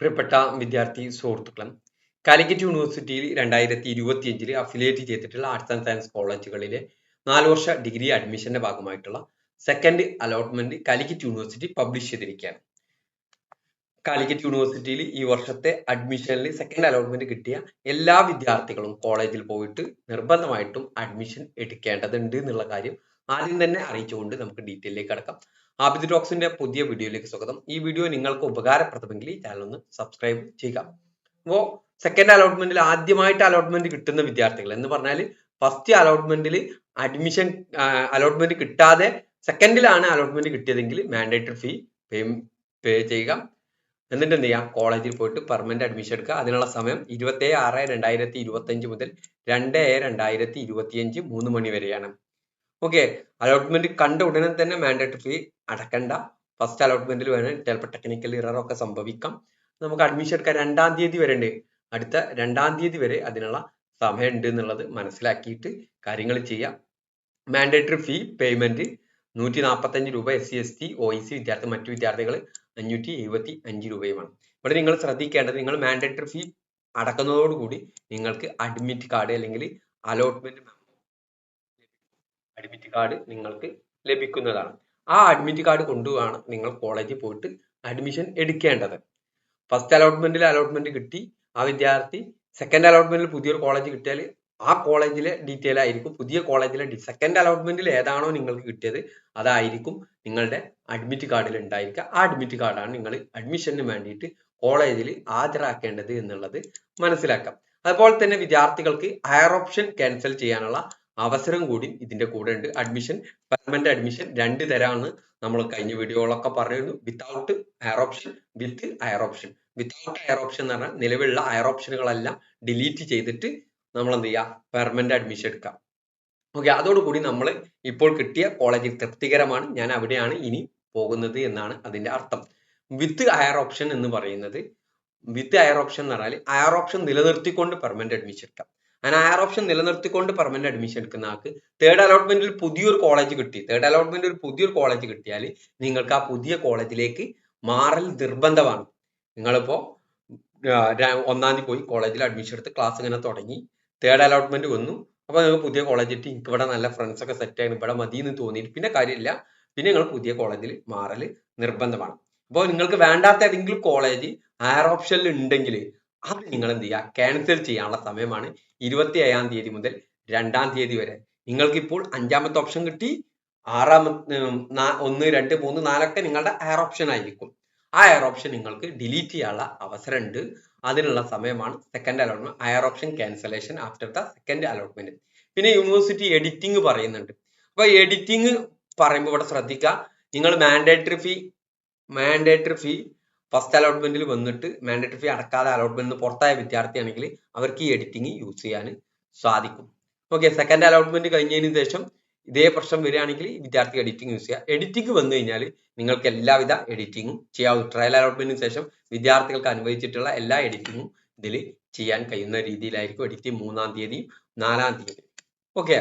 പ്രിയപ്പെട്ട വിദ്യാർത്ഥി സുഹൃത്തുക്കളും കാലിക്കറ്റ് യൂണിവേഴ്സിറ്റിയിൽ രണ്ടായിരത്തി ഇരുപത്തിയഞ്ചിൽ അഫിലിയേറ്റ് ചെയ്തിട്ടുള്ള ആർട്സ് ആൻഡ് സയൻസ് കോളേജുകളിലെ നാല് വർഷ ഡിഗ്രി അഡ്മിഷന്റെ ഭാഗമായിട്ടുള്ള second allotment Calicut university publish ചെയ്തിരിക്കുകയാണ്. കാലിക്കറ്റ് യൂണിവേഴ്സിറ്റിയിൽ ഈ വർഷത്തെ അഡ്മിഷനിൽ സെക്കൻഡ് അലോട്ട്മെന്റ് കിട്ടിയ എല്ലാ വിദ്യാർത്ഥികളും കോളേജിൽ പോയിട്ട് നിർബന്ധമായിട്ടും അഡ്മിഷൻ എടുക്കേണ്ടതുണ്ട് എന്നുള്ള കാര്യം ആദ്യം തന്നെ അറിയിച്ചുകൊണ്ട് നമുക്ക് ഡീറ്റെയിലേക്ക് കടക്കാം. ആബിദ് ടോക്സിന്റെ പുതിയ വീഡിയോയിലേക്ക് സ്വാഗതം. ഈ വീഡിയോ നിങ്ങൾക്ക് ഉപകാരപ്രദമെങ്കിൽ ഈ ചാനൽ ഒന്ന് സബ്സ്ക്രൈബ് ചെയ്യുക. അപ്പോൾ സെക്കൻഡ് അലോട്ട്മെന്റിൽ ആദ്യമായിട്ട് അലോട്ട്മെന്റ് കിട്ടുന്ന വിദ്യാർത്ഥികൾ എന്ന് പറഞ്ഞാൽ ഫസ്റ്റ് അലോട്ട്മെന്റിൽ അഡ്മിഷൻ അലോട്ട്മെന്റ് കിട്ടാതെ സെക്കൻഡിലാണ് അലോട്ട്മെന്റ് കിട്ടിയതെങ്കിൽ മാൻഡേറ്ററി ഫീ പേ പേ ചെയ്യുക. എന്നിട്ട് എന്ത് ചെയ്യാം? കോളേജിൽ പോയിട്ട് പെർമനന്റ് അഡ്മിഷൻ എടുക്കുക. അതിനുള്ള സമയം ഇരുപത്തി ആറ് രണ്ടായിരത്തി ഇരുപത്തി അഞ്ച് മുതൽ രണ്ട് ഏഴ് രണ്ടായിരത്തി ഇരുപത്തിയഞ്ച് മൂന്ന് മണി വരെയാണ്. ഓക്കെ അലോട്ട്മെന്റ് കണ്ട ഉടനെ തന്നെ മാൻഡേറ്ററി ഫീ അടക്കണ്ട. ഫസ്റ്റ് അലോട്ട്മെന്റിൽ വേണം ചിലപ്പോൾ ടെക്നിക്കൽ ഇറർ ഒക്കെ സംഭവിക്കാം. നമുക്ക് അഡ്മിഷൻ എടുക്കാൻ രണ്ടാം തീയതി വരെ ഉണ്ട്. അടുത്ത രണ്ടാം തീയതി വരെ അതിനുള്ള സമയം ഉണ്ട് എന്നുള്ളത് മനസ്സിലാക്കിയിട്ട് കാര്യങ്ങൾ ചെയ്യാം. മാൻഡേറ്ററി ഫീ പേയ്മെന്റ് നൂറ്റി നാൽപ്പത്തഞ്ച് രൂപ S C S T O E C വിദ്യാർത്ഥി മറ്റു വിദ്യാർത്ഥികൾ അഞ്ഞൂറ്റി എഴുപത്തി അഞ്ച് രൂപയുമാണ്. ഇവിടെ നിങ്ങൾ ശ്രദ്ധിക്കേണ്ടത് നിങ്ങൾ മാൻഡേറ്ററി ഫീ അടക്കുന്നതോടുകൂടി നിങ്ങൾക്ക് അഡ്മിറ്റ് കാർഡ് അല്ലെങ്കിൽ അലോട്ട്മെന്റ് അഡ്മിറ്റ് കാർഡ് നിങ്ങൾക്ക് ലഭിക്കുന്നതാണ്. ആ അഡ്മിറ്റ് കാർഡ് കൊണ്ടുപോവാണ് നിങ്ങൾ കോളേജിൽ പോയിട്ട് അഡ്മിഷൻ എടുക്കേണ്ടത്. ഫസ്റ്റ് അലോട്ട്മെന്റിൽ അലോട്ട്മെന്റ് കിട്ടി. ആ വിദ്യാർത്ഥി സെക്കൻഡ് അലോട്ട്മെന്റിൽ പുതിയൊരു കോളേജ് കിട്ടിയാൽ ആ കോളേജിലെ ഡീറ്റെയിൽ ആയിരിക്കും. പുതിയ കോളേജിലെ സെക്കൻഡ് അലോട്ട്മെന്റിൽ ഏതാണോ നിങ്ങൾക്ക് കിട്ടിയത് അതായിരിക്കും നിങ്ങളുടെ അഡ്മിറ്റ് കാർഡിൽ ഉണ്ടായിരിക്കുക. ആ അഡ്മിറ്റ് കാർഡാണ് നിങ്ങൾ അഡ്മിഷന് വേണ്ടിയിട്ട് കോളേജിൽ ഹാജരാക്കേണ്ടത് എന്നുള്ളത് മനസ്സിലാക്കാം. അതുപോലെ തന്നെ വിദ്യാർത്ഥികൾക്ക് ഹയർ ഓപ്ഷൻ ക്യാൻസൽ ചെയ്യാനുള്ള അവസരം കൂടി ഇതിന്റെ കൂടെ ഉണ്ട്. അഡ്മിഷൻ പെർമനന്റ് അഡ്മിഷൻ രണ്ട് തരാണ് നമ്മൾ കഴിഞ്ഞ വീഡിയോകളൊക്കെ പറഞ്ഞിരുന്നു. Without higher option with higher option without higher option എന്ന് പറഞ്ഞാൽ നിലവിലുള്ള ഹയർ ഓപ്ഷനുകളെല്ലാം ഡിലീറ്റ് ചെയ്തിട്ട് നമ്മൾ എന്ത് ചെയ്യുക പെർമനന്റ് അഡ്മിഷൻ എടുക്കാം. ഓക്കെ അതോടുകൂടി നമ്മൾ ഇപ്പോൾ കിട്ടിയ കോളേജിൽ തൃപ്തികരമാണ്. ഞാൻ അവിടെയാണ് ഇനി പോകുന്നത് എന്നാണ് അതിന്റെ അർത്ഥം. വിത്ത് ഹയർ ഓപ്ഷൻ എന്ന് പറയുന്നത് വിത്ത് ഹയർ ഓപ്ഷൻ എന്ന് പറഞ്ഞാൽ ഹയർ ഓപ്ഷൻ നിലനിർത്തിക്കൊണ്ട് പെർമനന്റ് അഡ്മിഷൻ എടുക്കാം. അങ്ങനെ ഹയർ ഓപ്ഷൻ നിലനിർത്തിക്കൊണ്ട് പെർമനന്റ് അഡ്മിഷൻ എടുക്കുന്ന ആൾക്ക് തേർഡ് അലോട്ട്മെന്റിൽ പുതിയൊരു കോളേജ് കിട്ടി. തേർഡ് അലോട്ട്മെന്റിൽ ഒരു പുതിയൊരു കോളേജ് കിട്ടിയാൽ നിങ്ങൾക്ക് ആ പുതിയ കോളേജിലേക്ക് മാറൽ നിർബന്ധമാണ്. നിങ്ങളിപ്പോ ഒന്നാം തീയതി പോയി കോളേജിൽ അഡ്മിഷൻ എടുത്ത് ക്ലാസ് ഇങ്ങനെ തുടങ്ങി തേർഡ് അലോട്ട്മെന്റ് വന്നു. അപ്പൊ നിങ്ങൾക്ക് പുതിയ കോളേജ് കിട്ടി. എനിക്ക് ഇവിടെ നല്ല ഫ്രണ്ട്സ് ഒക്കെ സെറ്റ് ആയിരുന്നു ഇവിടെ മതി എന്ന് തോന്നിയിട്ട് പിന്നെ കാര്യമില്ല. പിന്നെ നിങ്ങൾ പുതിയ കോളേജിൽ മാറൽ നിർബന്ധമാണ്. അപ്പോൾ നിങ്ങൾക്ക് വേണ്ടാത്ത ഏതെങ്കിലും കോളേജ് ഹയർ ഓപ്ഷനിൽ ഉണ്ടെങ്കിൽ അത് നിങ്ങൾ എന്ത് ചെയ്യുക ക്യാൻസൽ ചെയ്യാനുള്ള സമയമാണ് ഇരുപത്തി ഏഴാം തീയതി മുതൽ രണ്ടാം തീയതി വരെ. നിങ്ങൾക്ക് ഇപ്പോൾ അഞ്ചാമത്തെ ഓപ്ഷൻ കിട്ടി. ആറാമത്തെ ഒന്ന് രണ്ട് മൂന്ന് നാലൊക്കെ നിങ്ങളുടെ എയർ ഓപ്ഷൻ ആയിരിക്കും. ആ എയർ ഓപ്ഷൻ നിങ്ങൾക്ക് ഡിലീറ്റ് ചെയ്യാനുള്ള അവസരമുണ്ട്. അതിനുള്ള സമയമാണ് second allotment higher option cancellation after the second allotment പിന്നെ യൂണിവേഴ്സിറ്റി എഡിറ്റിംഗ് പറയുന്നുണ്ട്. അപ്പൊ എഡിറ്റിംഗ് പറയുമ്പോൾ ഇവിടെ ശ്രദ്ധിക്കുക നിങ്ങൾ mandatory fee mandatory fee first അലോട്ട്മെന്റിൽ വന്നിട്ട് മാൻഡേറ്ററി ഫീ അടക്കാതെ അലോട്ട്മെന്റ് പുറത്തായ വിദ്യാർത്ഥിയാണെങ്കിൽ അവർക്ക് ഈ എഡിറ്റിംഗ് യൂസ് ചെയ്യാൻ സാധിക്കും. ഓക്കെ സെക്കൻഡ് അലോട്ട്മെന്റ് കഴിഞ്ഞതിന് ശേഷം ഇതേ പ്രശ്നം വരികയാണെങ്കിൽ വിദ്യാർത്ഥി എഡിറ്റിംഗ് യൂസ് ചെയ്യുക എഡിറ്റിംഗ് വന്നു കഴിഞ്ഞാൽ നിങ്ങൾക്ക് എല്ലാവിധ എഡിറ്റിംഗും ചെയ്യാവൂ. ട്രയൽ അലോട്ട്മെന്റിന് ശേഷം വിദ്യാർത്ഥികൾക്ക് അനുവദിച്ചിട്ടുള്ള എല്ലാ എഡിറ്റിംഗും ഇതിൽ ചെയ്യാൻ കഴിയുന്ന രീതിയിലായിരിക്കും എഡിറ്റിംഗ് മൂന്നാം തീയതിയും നാലാം തീയതി ഓക്കെ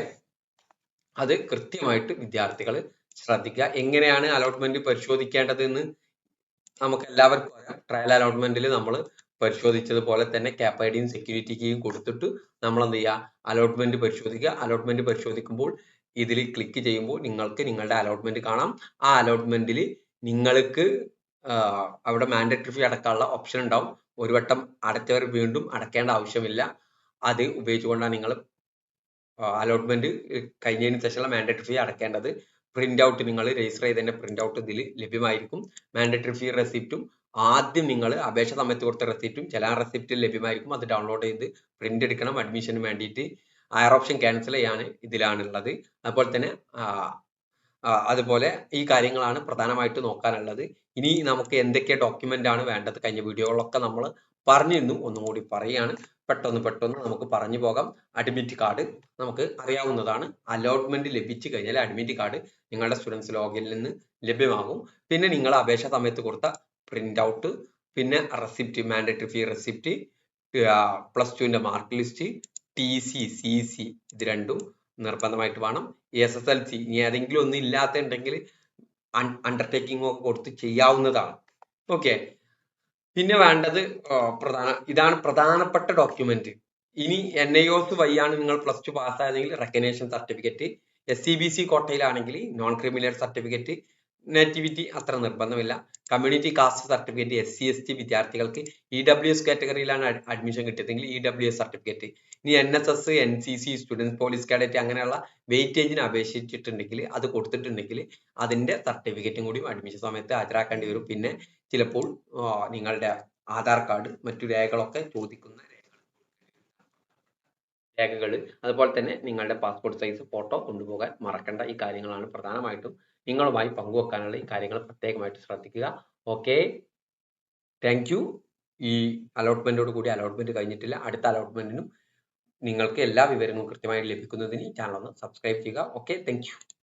അത് കൃത്യമായിട്ട് വിദ്യാർത്ഥികൾ ശ്രദ്ധിക്കുക. എങ്ങനെയാണ് അലോട്ട്മെന്റ് പരിശോധിക്കേണ്ടത് എന്ന് നമുക്ക് എല്ലാവർക്കും അറിയാം ട്രയൽ അലോട്ട്മെന്റിൽ നമ്മൾ പരിശോധിച്ചതുപോലെ തന്നെ ക്യാപ് ഐ ഡിയും സെക്യൂരിറ്റി കീയും കൊടുത്തിട്ട് നമ്മൾ എന്ത് ചെയ്യുക അലോട്ട്മെന്റ് പരിശോധിക്കുക. അലോട്ട്മെന്റ് പരിശോധിക്കുമ്പോൾ ഇതിൽ ക്ലിക്ക് ചെയ്യുമ്പോൾ നിങ്ങൾക്ക് നിങ്ങളുടെ അലോട്ട്മെന്റ് കാണാം. ആ അലോട്ട്മെന്റിൽ നിങ്ങൾക്ക് അവിടെ മാൻഡറ്ററി ഫീ അടക്കാനുള്ള ഓപ്ഷൻ ഉണ്ടാവും. ഒരു വട്ടം അടച്ചവർ വീണ്ടും അടക്കേണ്ട ആവശ്യമില്ല. അത് ഉപയോഗിച്ചുകൊണ്ടാണ് നിങ്ങൾ അലോട്ട്മെന്റ് കഴിഞ്ഞതിന് ശേഷമുള്ള മാൻഡറ്ററി ഫീ അടക്കേണ്ടത്. പ്രിന്റ് ഔട്ട് നിങ്ങൾ രജിസ്റ്റർ ചെയ്തതിന്റെ പ്രിന്റ് ഔട്ട് ഇതിൽ ലഭ്യമായിരിക്കും. മാൻഡേറ്ററി ഫീ റെസിപ്റ്റും ആദ്യം നിങ്ങൾ അപേക്ഷ സമയത്ത് കൊടുത്ത റെസിപ്റ്റും ചില റെസിപ്റ്റ് ലഭ്യമായിരിക്കും. അത് ഡൗൺലോഡ് ചെയ്ത് പ്രിന്റ് എടുക്കണം. അഡ്മിഷന് വേണ്ടിയിട്ട്. ഹയർ ഓപ്ഷൻ ക്യാൻസൽ ചെയ്യാൻ ഇതിലാണുള്ളത്. അതുപോലെ തന്നെ അതുപോലെ ഈ കാര്യങ്ങളാണ് പ്രധാനമായിട്ട് നോക്കാനുള്ളത്. ഇനി നമുക്ക് എന്തൊക്കെ ഡോക്യുമെന്റ് ആണ് വേണ്ടത്? കഴിഞ്ഞ വീഡിയോകളൊക്കെ നമ്മൾ പറഞ്ഞിരുന്നു. ഒന്നും കൂടി പറയുകയാണ് പെട്ടെന്ന് പെട്ടെന്ന് നമുക്ക് പറഞ്ഞു പോകാം. അഡ്മിറ്റ് കാർഡ് നമുക്ക് അറിയാവുന്നതാണ്. അലോട്ട്മെന്റ് ലഭിച്ചു കഴിഞ്ഞാൽ അഡ്മിറ്റ് കാർഡ് നിങ്ങളുടെ സ്റ്റുഡൻസ് ലോഗിൽ നിന്ന് ലഭ്യമാകും. പിന്നെ നിങ്ങൾ അപേക്ഷ സമയത്ത് കൊടുത്ത പ്രിന്റ് ഔട്ട് പിന്നെ receipt mandatory fee receipt plus ടുവിന്റെ mark list T C C C ഇത് രണ്ടും നിർബന്ധമായിട്ട് വേണം. എസ് എസ് എൽ സി ഇനി ഏതെങ്കിലും ഒന്നും ഇല്ലാത്തുണ്ടെങ്കിൽ അണ്ടർടേക്കിംഗ് ഒക്കെ കൊടുത്ത് ചെയ്യാവുന്നതാണ്. ഓക്കെ പിന്നെ വേണ്ടത് പ്രധാന ഇതാണ് പ്രധാനപ്പെട്ട ഡോക്യുമെന്റ് ഇനി എൻ ഐ ഒസ് വഴിയാണ് നിങ്ങൾ plus two പാസ്സായതെങ്കിൽ recognition certificate S C B C കോട്ടയിലാണെങ്കിൽ non criminal certificate nativity അത്ര നിർബന്ധമില്ല. Community caste certificate S C S T വിദ്യാർത്ഥികൾക്ക് ഇ ഡബ്ല്യു എസ് കാറ്റഗറിയിലാണ് അഡ്മിഷൻ കിട്ടിയതെങ്കിൽ ഇ ഡബ്ല്യു എസ് സർട്ടിഫിക്കറ്റ്. ഇനി N S S N C C students police cadet അങ്ങനെയുള്ള വെയിറ്റേജിന് അപേക്ഷിച്ചിട്ടുണ്ടെങ്കിൽ അത് കൊടുത്തിട്ടുണ്ടെങ്കിൽ അതിന്റെ സർട്ടിഫിക്കറ്റും കൂടി അഡ്മിഷൻ സമയത്ത് ഹാജരാക്കേണ്ടി വരും. പിന്നെ ചിലപ്പോൾ നിങ്ങളുടെ ആധാർ കാർഡ് മറ്റു രേഖകളൊക്കെ ചോദിക്കുന്ന രേഖകൾ. അതുപോലെ തന്നെ നിങ്ങളുടെ പാസ്പോർട്ട് സൈസ് ഫോട്ടോ കൊണ്ടുപോകാൻ മറക്കേണ്ട ഈ കാര്യങ്ങളാണ് പ്രധാനമായിട്ടും നിങ്ങളുമായി പങ്കുവെക്കാനുള്ള ഈ കാര്യങ്ങൾ പ്രത്യേകമായിട്ട് ശ്രദ്ധിക്കുക. ഓക്കെ താങ്ക് യു ഈ അലോട്ട്മെന്റോട് കൂടി അലോട്ട്മെന്റ് കഴിഞ്ഞിട്ടില്ല. അടുത്ത അലോട്ട്മെന്റിനും നിങ്ങൾക്ക് എല്ലാ വിവരങ്ങളും കൃത്യമായി ലഭിക്കുന്നതിന് ഈ ചാനൽ ഒന്ന് സബ്സ്ക്രൈബ് ചെയ്യുക. Okay thank